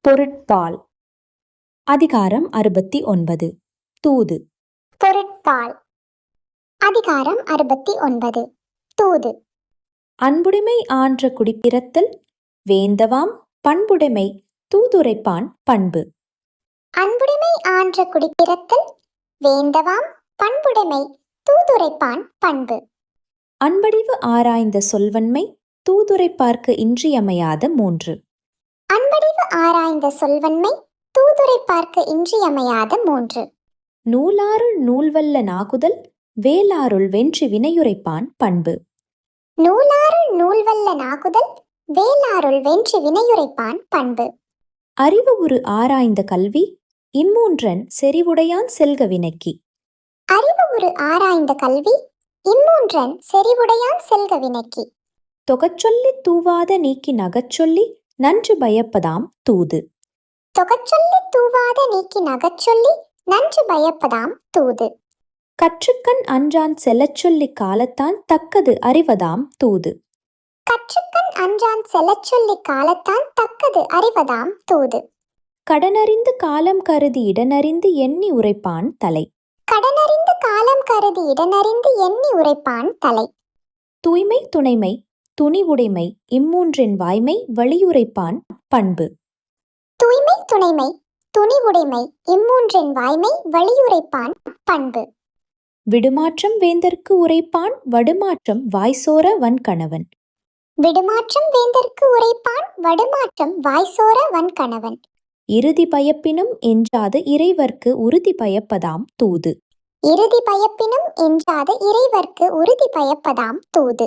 பொருட்பால். அதிகாரம் அறுபத்தி ஒன்பது. தூது. பொருட்பால். அதிகாரம் அறுபத்தி ஒன்பது. தூது. அன்புடைமை ஆன்ற குடிப்பிறத்தல் வேந்தவாம் பண்புடைமை தூதுரைப்பான் பண்பு. அன்புடைமை ஆன்ற குடிப்பிறத்தல் வேந்தவாம் பண்புடைமை தூதுரைப்பான் பண்பு. அன்படிவு ஆராய்ந்த சொல்வன்மை தூதுரைப்பார்க்கு இன்றியமையாத மூன்று. அன்படிவு ஆராய்ந்த சொல்வன்மை தூதுரைப்பார்க்கு இன்றியமையாத மூன்று. நூலாருள் நூல்வல்ல நாகுதல் வேலாருள் வென்றி வினையுரைப்பான் பண்பு. நூலாருள் நூல்வல்ல நாகுதல் வேலாருள் வென்று வினையுரைப்பான் பண்பு. அறிவு ஒரு ஆராய்ந்த கல்வி இம்மூன்றன் செறிவுடையான் செல்க வினைக்கு. அறிவு ஒரு ஆராய்ந்த கல்வி இம்மூன்றன் செறிவுடையான் செல்க வினைக்கு. தொகச்சொல்லித் தூவாத நீக்கி நகச்சொல்லி நன்று பயப்பதாம் தூது. தொகச்சொல்லி தூவாத நீக்கி நகச்சொல்லி நன்று பயப்பதாம் தூது. கற்றுக்கண் அஞ்சான் செல்லச் சொல்லி காலத்தான் தக்கது அறிவதாம் தூது. கற்றுக்கண் அஞ்சான் செல்லச் சொல்லி காலத்தான் தக்கது அறிவதாம் தூது. கடனறிந்து காலம் கருதி இடனறிந்து எண்ணி உரைப்பான் தலை. கடனறிந்து காலம் கருதி இடனறிந்து எண்ணி உரைப்பான் தலை. தூய்மை துணைமை துணிவுடைமை இம்மூன்றின் வாய்மை வழியுரைப்பான் பண்பு. தூய்மை துணைமை துணிவுடைமை இம்மூன்றின் வாய்மை வழியுரைப்பான் பண்பு. விடுமாற்றம் வேந்தர்க்கு உரைப்பான் வடுமாற்றம் வாய்சோர வன்கணவன். விடுமாற்றம் வேந்தர்க்கு உரைப்பான் வடுமாற்றம் வாய்சோர வன்கணவன். இறுதி பயப்பினும் எஞ்சாது இறைவர்க்கு உறுதி பயப்பதாம் தூது. இறுதி பயப்பினும் எஞ்சாத இறைவர்க்கு உறுதி பயப்பதாம் தூது.